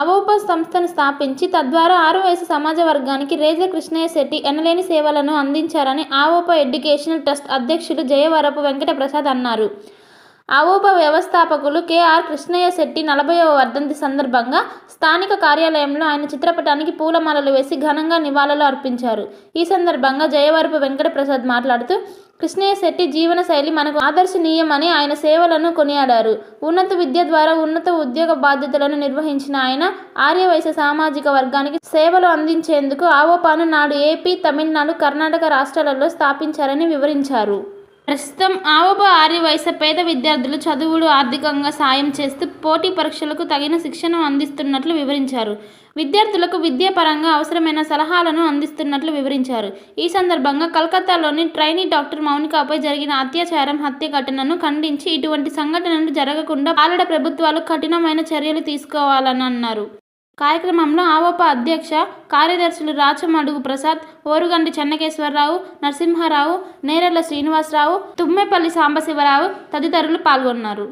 అవోప సంస్థను స్థాపించి తద్వారా ఆరు వయసు సమాజ వర్గానికి రేజ కృష్ణయ్య శెట్టి ఎనలేని సేవలను అందించారని ఆవోప ఎడ్యుకేషనల్ ట్రస్ట్ అధ్యక్షులు జయవరపు వెంకట ప్రసాద్ అన్నారు. అవోప వ్యవస్థాపకులు కెఆర్ కృష్ణయ్య శెట్టి నలభైవ వర్ధంతి సందర్భంగా స్థానిక కార్యాలయంలో ఆయన చిత్రపటానికి పూలమాలలు వేసి ఘనంగా నివాళులు అర్పించారు. ఈ సందర్భంగా జయవరపు వెంకటప్రసాద్ మాట్లాడుతూ కృష్ణయ్య శెట్టి జీవన శైలి మనకు ఆదర్శనీయమని ఆయన సేవలను కొనియాడారు. ఉన్నత విద్య ద్వారా ఉన్నత ఉద్యోగ బాధ్యతలను నిర్వహించిన ఆయన ఆర్యవైశ్య సామాజిక వర్గానికి సేవలు అందించేందుకు ఆవోపాను నాడు ఏపీ తమిళనాడు కర్ణాటక రాష్ట్రాలలో స్థాపించారని వివరించారు. ప్రస్తుతం ఆవోప వయసు పేద విద్యార్థులు చదువులు ఆర్థికంగా సాయం చేస్తూ పోటీ పరీక్షలకు తగిన శిక్షణ అందిస్తున్నట్లు వివరించారు. విద్యార్థులకు విద్యాపరంగా అవసరమైన సలహాలను అందిస్తున్నట్లు వివరించారు. ఈ సందర్భంగా కలకత్తాలోని ట్రైనీ డాక్టర్ మౌనికాపై జరిగిన అత్యాచారం హత్య ఘటనను ఖండించి ఇటువంటి సంఘటనలు జరగకుండా పాలడ ప్రభుత్వాలు కఠినమైన చర్యలు తీసుకోవాలని అన్నారు కార్యక్రమంలో ఆవోప అధ్యక్ష కార్యదర్శులు రాచమడుగు ప్రసాద్ ఓరుగంటి చెన్నకేశ్వరరావు నరసింహారావు నేరెళ్ళ శ్రీనివాసరావు తుమ్మేపల్లి సాంబశివరావు తదితరులు పాల్గొన్నారు.